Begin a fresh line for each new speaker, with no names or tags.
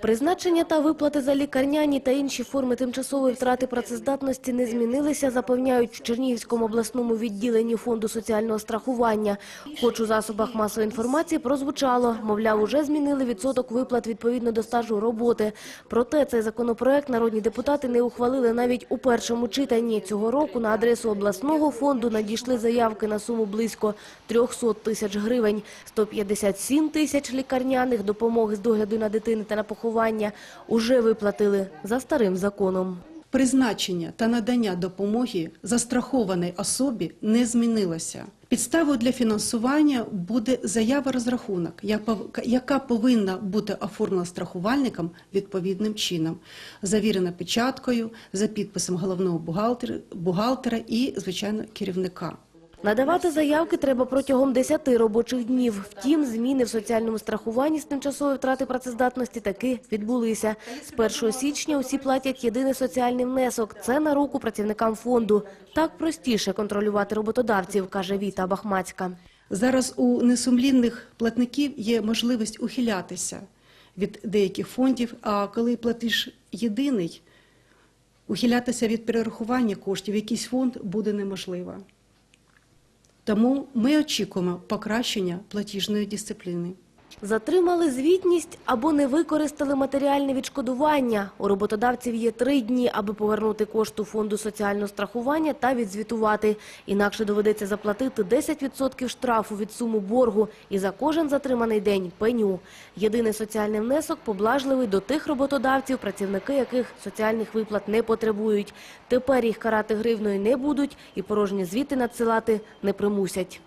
Призначення та виплати за лікарняні та інші форми тимчасової втрати працездатності не змінилися, запевняють в Чернігівському обласному відділенні Фонду соціального страхування. Хоч у засобах масової інформації прозвучало, мовляв, уже змінили відсоток виплат відповідно до стажу роботи. Проте цей законопроект народні депутати не ухвалили навіть у першому читанні. Цього року на адресу обласного фонду надійшли заявки на суму близько 300 тисяч гривень, 157 тисяч лікарняних допомоги з догляду на дитини та на поховання уже виплатили за старим законом.
Призначення та надання допомоги застрахованій особі не змінилося. Підставою для фінансування буде заява розрахунок, яка повинна бути оформлена страхувальником відповідним чином, завірена печаткою за підписом головного бухгалтера і, звичайно, керівника.
Надавати заявки треба протягом 10 робочих днів. Втім, зміни в соціальному страхуванні з тимчасової втрати працездатності таки відбулися. З 1 січня усі платять єдиний соціальний внесок. Це на руку працівникам фонду. Так простіше контролювати роботодавців, каже Віта Бахмацька.
Зараз у несумлінних платників є можливість ухилятися від деяких фондів, а коли платиш єдиний, ухилятися від перерахування коштів якийсь фонд буде неможливо. Тому ми очікуємо покращення платіжної дисципліни.
Затримали звітність або не використали матеріальне відшкодування. У роботодавців є три дні, аби повернути кошту фонду соціального страхування та відзвітувати. Інакше доведеться заплатити 10% штрафу від суми боргу і за кожен затриманий день – пеню. Єдиний соціальний внесок поблажливий до тих роботодавців, працівники яких соціальних виплат не потребують. Тепер їх карати гривною не будуть і порожні звіти надсилати не примусять.